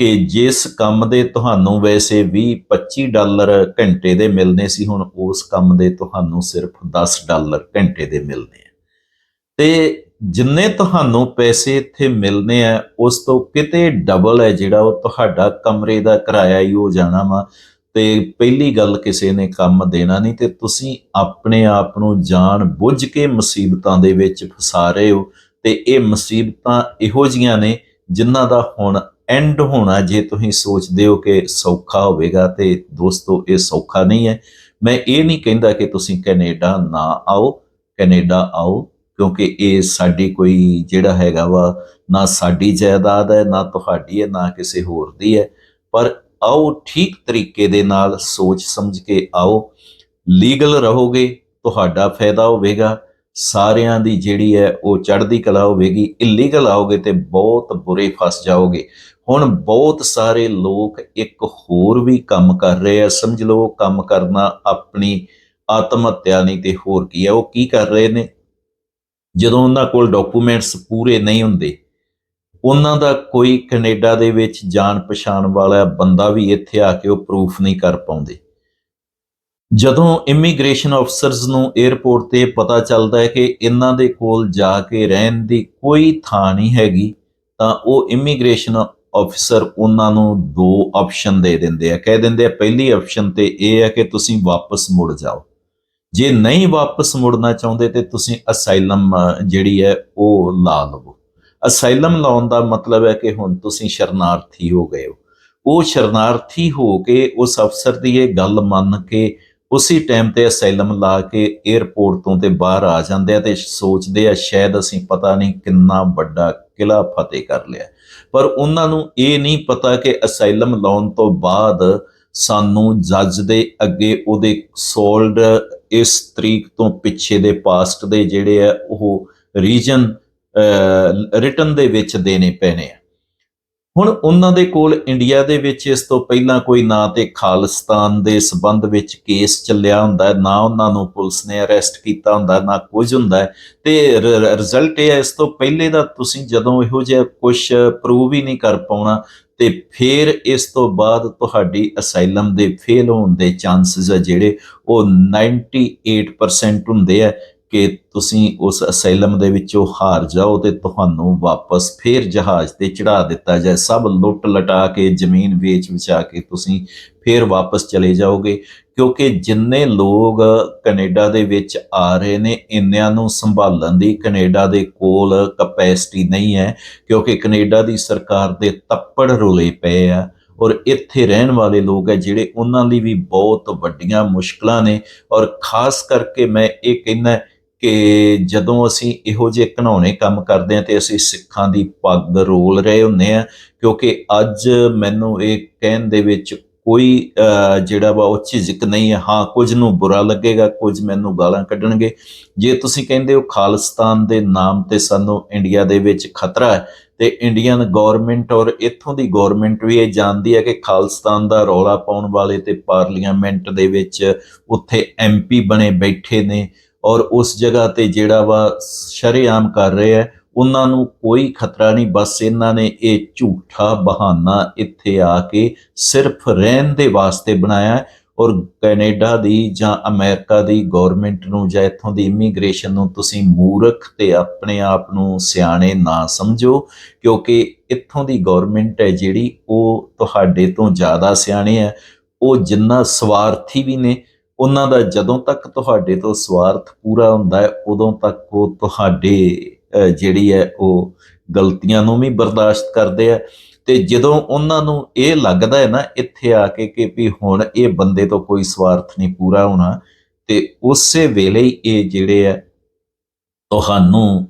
ਕਿ ਜਿਸ ਕੰਮ ਦੇ ਤੁਹਾਨੂੰ ਵੈਸੇ 20 25 ਡਾਲਰ ਘੰਟੇ ਦੇ ਮਿਲਨੇ ਸੀ, ਹੁਣ ਉਸ ਕੰਮ ਦੇ ਤੁਹਾਨੂੰ ਸਿਰਫ 10 ਡਾਲਰ ਘੰਟੇ ਦੇ ਮਿਲਨੇ ਆ। ਤੇ ਜਿੰਨੇ ਤੁਹਾਨੂੰ ਪੈਸੇ ਇੱਥੇ ਮਿਲਨੇ ਆ, ਉਸ ਤੋਂ ਕਿਤੇ ਡਬਲ ਹੈ ਜਿਹੜਾ ਉਹ ਤੁਹਾਡਾ ਕਮਰੇ ਦਾ ਕਿਰਾਇਆ ਹੀ ਹੋ ਜਾਣਾ ਵਾ। ਤੇ ਪਹਿਲੀ ਗੱਲ ਕਿਸੇ ਨੇ ਕੰਮ ਦੇਣਾ ਨਹੀਂ, ਤੇ ਤੁਸੀਂ ਆਪਣੇ ਆਪ ਨੂੰ ਜਾਣ ਬੁੱਝ ਕੇ ਮੁਸੀਬਤਾਂ ਦੇ ਵਿੱਚ ਫਸਾ ਰਹੇ ਹੋ। ਤੇ ਇਹ ਮੁਸੀਬਤਾਂ ਇਹੋ ਜੀਆਂ ਨੇ ਜਿਨ੍ਹਾਂ ਦਾ ਹੁਣ ਐਂਡ ਹੋਣਾ ਜੇ ਤੁਸੀਂ ਸੋਚਦੇ ਹੋ ਕਿ ਸੌਖਾ ਹੋਵੇਗਾ ਤੇ ਦੋਸਤੋ, ਇਹ ਸੌਖਾ ਨਹੀਂ ਹੈ। ਮੈਂ ਇਹ ਨਹੀਂ ਕਹਿੰਦਾ ਕਿ ਤੁਸੀਂ ਕੈਨੇਡਾ ਨਾ ਆਓ, ਕੈਨੇਡਾ ਆਓ, ਕਿਉਂਕਿ ਇਹ ਸਾਡੀ ਕੋਈ ਜਿਹੜਾ ਹੈਗਾ ਵਾ, ਨਾ ਸਾਡੀ ਜਾਇਦਾਦ ਹੈ, ਨਾ ਤੁਹਾਡੀ ਹੈ, ਨਾ ਕਿਸੇ ਹੋਰ ਦੀ ਹੈ। ਪਰ ਆਓ ਠੀਕ ਤਰੀਕੇ ਦੇ ਨਾਲ ਸੋਚ ਸਮਝ ਕੇ ਆਓ। ਲੀਗਲ ਰਹੋਗੇ, ਤੁਹਾਡਾ ਫਾਇਦਾ ਹੋਵੇਗਾ। ਸਾਰਿਆਂ ਦੀ ਜਿਹੜੀ ਹੈ ਉਹ ਚੜ੍ਹਦੀ ਕਲਾ ਹੋਵੇਗੀ। ਇਲੀਗਲ ਆਓਗੇ ਤੇ ਬਹੁਤ ਬੁਰੇ ਫਸ ਜਾਓਗੇ। ਹੁਣ ਬਹੁਤ ਸਾਰੇ ਲੋਕ ਇੱਕ ਹੋਰ ਵੀ ਕੰਮ ਕਰ ਰਹੇ ਆ। ਸਮਝ ਲਓ, ਕੰਮ ਕਰਨਾ ਆਪਣੀ ਆਤਮ ਹੱਤਿਆ ਨਹੀਂ ਤੇ ਹੋਰ ਕੀ ਹੈ ਉਹ ਕੀ ਕਰ ਰਹੇ ਨੇ? ਜਦੋਂ ਉਹਨਾਂ ਕੋਲ ਡਾਕੂਮੈਂਟਸ ਪੂਰੇ ਨਹੀਂ ਹੁੰਦੇ, ਉਹਨਾਂ ਦਾ ਕੋਈ ਕੈਨੇਡਾ ਦੇ ਵਿੱਚ ਜਾਣ ਪਛਾਣ ਵਾਲਾ ਬੰਦਾ ਵੀ ਇੱਥੇ ਆ ਕੇ ਉਹ ਪ੍ਰੂਫ ਨਹੀਂ ਕਰ ਪਾਉਂਦੇ। ਜਦੋਂ ਇਮੀਗ੍ਰੇਸ਼ਨ ਅਫਸਰਸ ਨੂੰ 에ਅਰਪੋਰਟ ਤੇ ਪਤਾ ਚੱਲਦਾ ਹੈ ਕਿ ਇਹਨਾਂ ਦੇ ਕੋਲ ਜਾ ਕੇ ਰਹਿਣ ਦੀ ਕੋਈ ਥਾਂ ਨਹੀਂ ਹੈਗੀ, ਤਾਂ ਉਹ ਇਮੀਗ੍ਰੇਸ਼ਨ ਅਫਸਰ ਉਹਨਾਂ ਨੂੰ ਦੋ ਆਪਸ਼ਨ ਦੇ ਦਿੰਦੇ ਆ। ਕਹਿ ਦਿੰਦੇ ਆ, ਪਹਿਲੀ ਆਪਸ਼ਨ ਤੇ ਇਹ ਹੈ ਕਿ ਤੁਸੀਂ ਵਾਪਸ ਮੁੜ ਜਾਓ। ਜੇ ਨਹੀਂ ਵਾਪਸ ਮੁੜਨਾ ਚਾਹੁੰਦੇ ਤੇ ਤੁਸੀਂ ਅਸਾਈਲਮ ਜਿਹੜੀ ਹੈ, ਉਹ ਲਾ ਲਵੋ। ਅਸਾਈਲਮ ਲਾਉਣ ਦਾ ਮਤਲਬ ਹੈ ਕਿ ਹੁਣ ਤੁਸੀਂ ਸ਼ਰਨਾਰਥੀ ਹੋ ਗਏ ਹੋ। ਉਹ ਸ਼ਰਨਾਰਥੀ ਹੋ ਕੇ ਉਸ ਅਫਸਰ ਦੀ ਇਹ ਗੱਲ ਮੰਨ ਕੇ ਉਸੇ ਟਾਈਮ ਤੇ ਅਸਾਈਲਮ ਲਾ ਕੇ 에ਅਰਪੋਰਟ ਤੋਂ ਤੇ ਬਾਹਰ ਆ ਜਾਂਦੇ ਆ ਤੇ ਸੋਚਦੇ ਆ ਸ਼ਾਇਦ ਅਸੀਂ ਪਤਾ ਨਹੀਂ ਕਿੰਨਾ ਵੱਡਾ ਕਿਲਾ ਫਤਿਹ ਕਰ ਲਿਆ। ਪਰ ਉਹਨਾਂ ਨੂੰ ਇਹ ਨਹੀਂ ਪਤਾ ਕਿ ਅਸਾਈਲਮ ਲਾਉਣ ਤੋਂ ਬਾਅਦ ਸਾਨੂੰ ਜੱਜ ਦੇ ਅੱਗੇ ਉਹਦੇ ਸੋਲਡ ਇਸ ਤਰੀਕ ਤੋਂ ਪਿੱਛੇ ਦੇ ਪਾਸਟ ਦੇ ਜਿਹੜੇ ਆ ਉਹ ਰੀਜਨ ਰਿਟਨ ਦੇ ਵਿੱਚ ਦੇਣੇ ਪੈਣੇ ਆ। ਹੁਣ ਉਹਨਾਂ ਦੇ ਕੋਲ ਇੰਡੀਆ ਦੇ ਵਿੱਚ ਇਸ ਤੋਂ ਪਹਿਲਾਂ ਕੋਈ ਨਾ ਤੇ ਖਾਲਿਸਤਾਨ ਦੇ ਸਬੰਧ ਵਿੱਚ ਕੇਸ ਚੱਲਿਆ ਹੁੰਦਾ ਨਾ ਉਹਨਾਂ ਨੂੰ ਪੁਲਿਸ ਨੇ ਅਰੈਸਟ ਕੀਤਾ ਹੁੰਦਾ, ਨਾ ਕੁਝ ਹੁੰਦਾ ਹੈ। ਤੇ ਰਿਜ਼ਲਟ ਇਹ ਹੈ, ਇਸ ਤੋਂ ਪਹਿਲੇ ਦਾ ਤੁਸੀਂ ਜਦੋਂ ਇਹੋ ਜਿਹਾ ਕੁਝ ਪ੍ਰੂਵ ਹੀ ਨਹੀਂ ਕਰ ਪਾਉਣਾ, ਤੇ ਫਿਰ ਇਸ ਤੋਂ ਬਾਅਦ ਤੁਹਾਡੀ ਅਸਾਈਲਮ ਦੇ ਫੇਲ ਹੋਣ ਦੇ ਚਾਂਸਸ ਆ ਜਿਹੜੇ ਉਹ 98% ਹੁੰਦੇ ਆ। ਕਿ ਤੁਸੀਂ ਉਸ ਅਸਾਈਲਮ ਦੇ ਵਿੱਚੋਂ ਹਾਰ ਜਾਓ ਤੇ ਤੁਹਾਨੂੰ ਵਾਪਸ ਫੇਰ ਜਹਾਜ਼ ਤੇ ਚੜਾ ਦਿੱਤਾ ਜਾਏ। ਸਭ ਲੁੱਟ ਲਟਾ ਕੇ, ਜ਼ਮੀਨ ਵੇਚ ਵਿਚਾ ਕੇ ਤੁਸੀਂ ਫੇਰ ਵਾਪਸ ਚਲੇ ਜਾਓਗੇ, ਕਿਉਂਕਿ ਜਿੰਨੇ ਲੋਕ ਕੈਨੇਡਾ ਦੇ ਵਿੱਚ ਆ ਰਹੇ ਨੇ, ਇੰਨਿਆਂ ਨੂੰ ਸੰਭਾਲਣ ਦੀ ਕੈਨੇਡਾ ਦੇ ਕੋਲ ਕਪੈਸਿਟੀ ਨਹੀਂ ਹੈ, ਕਿਉਂਕਿ ਕੈਨੇਡਾ ਦੀ ਸਰਕਾਰ ਦੇ ਤੱਪੜ ਰੁਲੇ ਪਏ ਆ ਔਰ ਇੱਥੇ ਰਹਿਣ ਵਾਲੇ ਲੋਕ ਹੈ ਜਿਹੜੇ ਉਹਨਾਂ ਲਈ ਵੀ ਬਹੁਤ ਵੱਡੀਆਂ ਮੁਸ਼ਕਲਾਂ ਨੇ ਔਰ ਖਾਸ ਕਰਕੇ ਮੈਂ ਇਹ ਕਹਿੰਦਾ ਕਿ ਜਦੋਂ ਅਸੀਂ ਇਹੋ ਜਿਹੇ ਘਣਾਉਣੇ ਕੰਮ ਕਰਦੇ ਹਾਂ ਤੇ ਅਸੀਂ ਸਿੱਖਾਂ ਦੀ ਪੱਗ ਰੋਲ ਰਹੇ ਹੁੰਦੇ ਆ ਕਿਉਂਕਿ ਅੱਜ ਮੈਨੂੰ ਇਹ ਕਹਿਣ ਦੇ ਵਿੱਚ ਕੋਈ ਜਿਹੜਾ ਵਾ ਉਹ ਝਿਜਕ ਨਹੀਂ ਹੈ। ਹਾਂ, ਕੁਝ ਨੂੰ ਬੁਰਾ ਲੱਗੇਗਾ, ਕੁਝ ਮੈਨੂੰ ਗਾਲਾਂ ਕੱਢਣਗੇ। ਜੇ ਤੁਸੀਂ ਕਹਿੰਦੇ ਹੋ ਖਾਲਿਸਤਾਨ ਦੇ ਨਾਮ ਤੇ ਸਾਨੂੰ ਇੰਡੀਆ ਦੇ ਵਿੱਚ ਖਤਰਾ ਹੈ, ਤੇ ਇੰਡੀਅਨ ਗਵਰਨਮੈਂਟ ਔਰ ਇੱਥੋਂ ਦੀ ਗਵਰਨਮੈਂਟ ਵੀ ਇਹ ਜਾਣਦੀ ਹੈ ਕਿ ਖਾਲਿਸਤਾਨ ਦਾ ਰੌਲਾ ਪਾਉਣ ਵਾਲੇ ਤੇ ਪਾਰਲੀਮੈਂਟ ਦੇ ਵਿੱਚ ਉੱਥੇ ਐਮਪੀ ਬਣੇ ਬੈਠੇ ਨੇ। ਔਰ ਉਸ ਜਗ੍ਹਾ ਤੇ ਜਿਹੜਾ ਵਾ ਸ਼ਰੇਆਮ ਕਰ ਰਹੇ ਹੈ, ਉਹਨਾਂ ਨੂੰ ਕੋਈ ਖਤਰਾ ਨਹੀਂ, ਬਸ ਇਹਨਾਂ ਨੇ ਇਹ ਝੂਠਾ ਬਹਾਨਾ ਇੱਥੇ ਆ ਕੇ ਸਿਰਫ ਰਹਿਣ ਦੇ ਵਾਸਤੇ ਬਣਾਇਆ ਔਰ ਕੈਨੇਡਾ ਦੀ ਜਾਂ ਅਮਰੀਕਾ ਦੀ ਗਵਰਨਮੈਂਟ ਨੂੰ ਜਾਂ ਇੱਥੋਂ ਦੀ ਇਮੀਗ੍ਰੇਸ਼ਨ ਨੂੰ ਤੁਸੀਂ ਮੂਰਖ ਤੇ ਆਪਣੇ ਆਪ ਨੂੰ ਸਿਆਣੇ ਨਾ ਸਮਝੋ, ਕਿਉਂਕਿ ਇੱਥੋਂ ਦੀ ਗਵਰਨਮੈਂਟ ਹੈ ਜਿਹੜੀ ਉਹ ਤੁਹਾਡੇ ਤੋਂ ਜ਼ਿਆਦਾ ਸਿਆਣੇ ਹੈ, ਉਹ ਜਿੰਨਾ ਸਵਾਰਥੀ ਵੀ ਨੇ ਉਹਨਾਂ ਦਾ ਜਦੋਂ ਤੱਕ ਤੁਹਾਡੇ ਤੋਂ ਸਵਾਰਥ ਪੂਰਾ ਹੁੰਦਾ ਹੈ ਉਦੋਂ ਤੱਕ ਉਹ ਤੁਹਾਡੇ ਜਿਹੜੀ ਹੈ ਉਹ ਗਲਤੀਆਂ ਨੂੰ ਵੀ ਬਰਦਾਸ਼ਤ ਕਰਦੇ ਆ। ਤੇ ਜਦੋਂ ਉਹਨਾਂ ਨੂੰ ਇਹ ਲੱਗਦਾ ਹੈ ਨਾ ਇੱਥੇ ਆ ਕੇ ਕਿ ਵੀ ਹੁਣ ਇਹ ਬੰਦੇ ਤੋਂ ਕੋਈ ਸਵਾਰਥ ਨਹੀਂ ਪੂਰਾ ਹੋਣਾ ਤੇ ਉਸੇ ਵੇਲੇ ਹੀ ਇਹ ਜਿਹੜੇ ਆ ਤੁਹਾਨੂੰ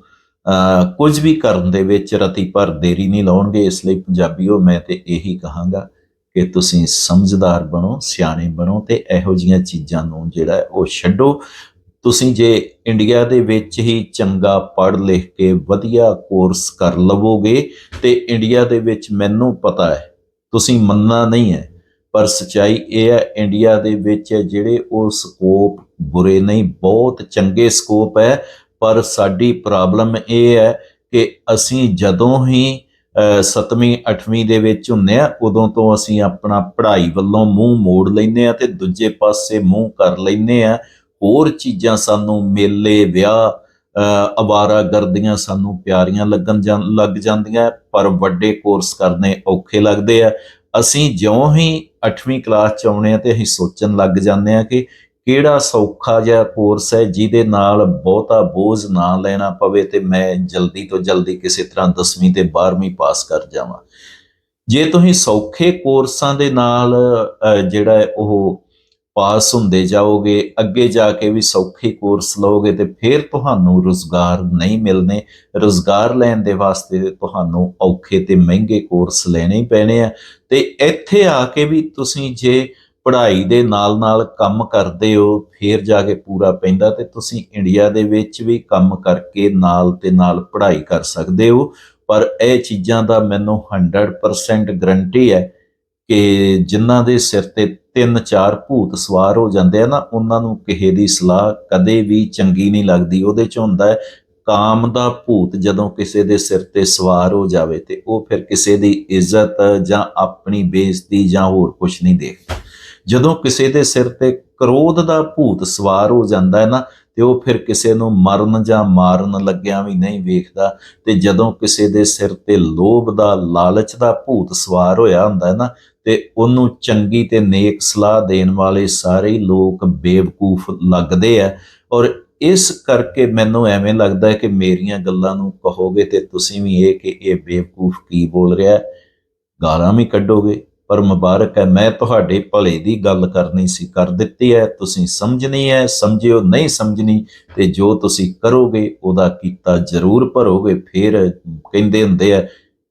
ਅਹ, ਕੁਝ ਵੀ ਕਰਨ ਦੇ ਵਿੱਚ ਰਤੀ ਭਰ ਦੇਰੀ ਨਹੀਂ ਲਾਉਣਗੇ ਇਸ ਲਈ ਪੰਜਾਬੀਓ ਮੈਂ ਤੇ ਇਹੀ ਕਹਾਂਗਾ ਕਿ ਤੁਸੀਂ ਸਮਝਦਾਰ ਬਣੋ, ਸਿਆਣੇ ਬਣੋ ਤੇ ਇਹੋ ਜੀਆਂ ਚੀਜ਼ਾਂ ਨੂੰ ਜਿਹੜਾ ਉਹ ਛੱਡੋ। ਤੁਸੀਂ ਜੇ ਇੰਡੀਆ ਦੇ ਵਿੱਚ ਹੀ ਚੰਗਾ ਪੜ੍ਹ ਲਿਖ ਕੇ ਵਧੀਆ ਕੋਰਸ ਕਰ ਲਵੋਗੇ ਤੇ ਇੰਡੀਆ ਦੇ ਵਿੱਚ ਮੈਨੂੰ ਪਤਾ ਹੈ, ਤੁਸੀਂ ਮੰਨਣਾ ਨਹੀਂ ਹੈ, ਪਰ ਸਚਾਈ ਇਹ ਹੈ, ਇੰਡੀਆ ਦੇ ਵਿੱਚ ਜਿਹੜੇ ਉਹ ਸਕੋਪ ਬੁਰੇ ਨਹੀਂ, ਬਹੁਤ ਚੰਗੇ ਸਕੋਪ ਹੈ, ਪਰ ਸਾਡੀ ਪ੍ਰੋਬਲਮ ਇਹ ਹੈ ਕਿ ਅਸੀਂ ਜਦੋਂ ਹੀ ਸੱਤਵੀਂ 8ਵੀਂ ਦੇ ਵਿੱਚ ਹੁੰਨੇ ਆ ਉਦੋਂ ਤੋਂ ਅਸੀਂ ਆਪਣਾ ਪੜ੍ਹਾਈ ਵੱਲੋਂ ਮੂੰਹ ਮੋੜ ਲੈਨੇ ਆ ਤੇ ਦੂਜੇ ਪਾਸੇ ਮੂੰਹ ਕਰ ਲੈਨੇ ਆ। ਹੋਰ ਚੀਜ਼ਾਂ ਸਾਨੂੰ ਮੇਲੇ ਵਿਆਹ ਅਹ, ਅਵਾਰਾ ਗਰਦੀਆਂ ਸਾਨੂੰ ਪਿਆਰੀਆਂ ਲੱਗਣ ਜਾਂ- ਲੱਗ ਜਾਂਦੀਆਂ ਪਰ ਵੱਡੇ ਕੋਰਸ ਕਰਨੇ ਔਖੇ ਲੱਗਦੇ ਆ। ਅਸੀਂ ਜਿਉਂ ਹੀ 8ਵੀਂ ਕਲਾਸ ਚ ਆਉਣੇ ਆ ਤੇ ਅਸੀਂ ਸੋਚਣ ਲੱਗ ਜਾਂਦੇ ਆ ਕਿ ਕਿਹੜਾ ਸੌਖਾ ਜਿਹਾ ਕੋਰਸ ਹੈ ਜਿਹਦੇ ਨਾਲ ਬਹੁਤਾ ਬੋਝ ਨਾ ਲੈਣਾ ਪਵੇ ਤੇ ਮੈਂ ਜਲਦੀ ਤੋਂ ਜਲਦੀ ਕਿਸੇ ਤਰ੍ਹਾਂ 10ਵੀਂ ਤੇ 12ਵੀਂ ਪਾਸ ਕਰ ਜਾਵਾਂ। ਜੇ ਤੁਸੀਂ ਸੌਖੇ ਕੋਰਸਾਂ ਦੇ ਨਾਲ ਜਿਹੜਾ ਉਹ ਪਾਸ ਹੁੰਦੇ ਜਾਓਗੇ, ਅੱਗੇ ਜਾ ਕੇ ਵੀ ਸੌਖੇ ਕੋਰਸ ਲਓਗੇ ਤੇ ਫਿਰ ਤੁਹਾਨੂੰ ਰੁਜ਼ਗਾਰ ਨਹੀਂ ਮਿਲਨੇ ਰੁਜ਼ਗਾਰ ਲੈਣ ਦੇ ਵਾਸਤੇ ਤੁਹਾਨੂੰ ਔਖੇ ਤੇ ਮਹਿੰਗੇ ਕੋਰਸ ਲੈਣੇ ਹੀ ਪੈਣੇ ਆ। ਤੇ ਇੱਥੇ ਆ ਕੇ ਵੀ ਤੁਸੀਂ ਜੇ ਪੜ੍ਹਾਈ ਦੇ ਨਾਲ-ਨਾਲ ਕੰਮ ਕਰਦੇ ਹੋ, ਫਿਰ ਜਾ ਕੇ ਪੂਰਾ ਪੈਂਦਾ ਤੇ ਤੁਸੀਂ ਇੰਡੀਆ ਦੇ ਵਿੱਚ ਵੀ ਕੰਮ ਕਰਕੇ ਨਾਲ ਤੇ ਨਾਲ ਪੜ੍ਹਾਈ ਕਰ ਸਕਦੇ ਹੋ। ਪਰ ਇਹ ਚੀਜ਼ਾਂ ਦਾ ਮੈਨੂੰ 100% ਗਰੰਟੀ ਹੈ ਕਿ ਜਿਨ੍ਹਾਂ ਦੇ ਸਿਰ ਤੇ ਤਿੰਨ ਚਾਰ ਭੂਤ ਸਵਾਰ ਹੋ ਜਾਂਦੇ ਆ ਨਾ, ਉਹਨਾਂ ਨੂੰ ਕਿਸੇ ਦੀ ਸਲਾਹ ਕਦੇ ਵੀ ਚੰਗੀ ਨਹੀਂ ਲੱਗਦੀ। ਉਹਦੇ ਚ ਹੁੰਦਾ ਹੈ, ਕਾਮ ਦਾ ਭੂਤ ਜਦੋਂ ਕਿਸੇ ਦੇ ਸਿਰ ਤੇ ਸਵਾਰ ਹੋ ਜਾਵੇ ਤੇ ਉਹ ਫਿਰ ਕਿਸੇ ਦੀ ਇੱਜ਼ਤ ਜਾਂ ਆਪਣੀ ਬੇਇੱਜ਼ਤੀ ਜਾਂ ਹੋਰ ਕੁਝ ਨਹੀਂ ਦੇਖਦਾ ਜਦੋਂ ਕਿਸੇ ਦੇ ਸਿਰ ਤੇ ਕ੍ਰੋਧ ਦਾ ਭੂਤ ਸਵਾਰ ਹੋ ਜਾਂਦਾ ਹੈ ਨਾ, ਤੇ ਉਹ ਫਿਰ ਕਿਸੇ ਨੂੰ ਮਰਨ ਜਾਂ ਮਾਰਨ ਲੱਗਿਆ ਵੀ ਨਹੀਂ ਵੇਖਦਾ। ਤੇ ਜਦੋਂ ਕਿਸੇ ਦੇ ਸਿਰ ਤੇ ਲੋਭ ਦਾ ਲਾਲਚ ਦਾ ਭੂਤ ਸਵਾਰ ਹੋਇਆ ਹੁੰਦਾ ਹੈ ਨਾ, ਤੇ ਉਹਨੂੰ ਚੰਗੀ ਤੇ ਨੇਕ ਸਲਾਹ ਦੇਣ ਵਾਲੇ ਸਾਰੇ ਲੋਕ ਬੇਵਕੂਫ ਲੱਗਦੇ ਆ। ਔਰ ਇਸ ਕਰਕੇ ਮੈਨੂੰ ਐਵੇਂ ਲੱਗਦਾ ਹੈ ਕਿ ਮੇਰੀਆਂ ਗੱਲਾਂ ਨੂੰ ਕਹੋਗੇ ਤੇ ਤੁਸੀਂ ਵੀ ਇਹ ਕਿ ਇਹ ਬੇਵਕੂਫ ਕੀ ਬੋਲ ਰਿਹਾ ਗਾਲਾਂ ਵੀ ਕੱਢੋਗੇ। ਪਰ ਮੁਬਾਰਕ ਹੈ, ਮੈਂ ਤੁਹਾਡੇ ਭਲੇ ਦੀ ਗੱਲ ਕਰਨੀ ਸੀ, ਕਰ ਦਿੱਤੀ ਹੈ, ਤੁਸੀਂ ਸਮਝਣੀ ਹੈ, ਸਮਝਿਓ, ਨਹੀਂ ਸਮਝਣੀ ਤੇ ਜੋ ਤੁਸੀਂ ਕਰੋਗੇ, ਉਹਦਾ ਕੀਤਾ ਜ਼ਰੂਰ ਭਰੋਗੇ। ਫਿਰ ਕਹਿੰਦੇ ਹੁੰਦੇ ਆ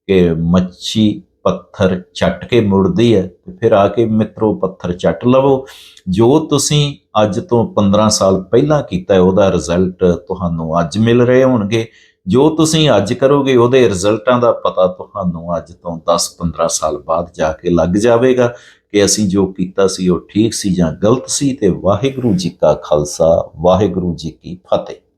ਕਿ ਮੱਛੀ ਪੱਥਰ ਚੱਟ ਕੇ ਮੁੜਦੀ ਹੈ, ਤੇ ਫਿਰ ਆ ਕੇ ਮਿੱਤਰੋ ਪੱਥਰ ਚੱਟ ਲਵੋ। ਜੋ ਤੁਸੀਂ ਅੱਜ ਤੋਂ 15 ਸਾਲ ਪਹਿਲਾਂ ਕੀਤਾ ਉਹਦਾ ਰਿਜ਼ਲਟ ਤੁਹਾਨੂੰ ਅੱਜ ਮਿਲ ਰਹੇ ਹੋਣਗੇ। ਜੋ ਤੁਸੀਂ ਅੱਜ ਕਰੋਗੇ, ਉਹਦੇ ਰਿਜ਼ਲਟਾਂ ਦਾ ਪਤਾ ਤੁਹਾਨੂੰ ਅੱਜ ਤੋਂ 10-15 ਸਾਲ ਬਾਅਦ ਜਾ ਕੇ ਲੱਗ ਜਾਵੇਗਾ ਕਿ ਅਸੀਂ ਜੋ ਕੀਤਾ ਸੀ, ਉਹ ਠੀਕ ਸੀ ਜਾਂ ਗਲਤ ਸੀ। ਤੇ ਵਾਹਿਗੁਰੂ ਜੀ ਕਾ ਖਾਲਸਾ, ਵਾਹਿਗੁਰੂ ਜੀ ਕੀ ਫਤਿਹ।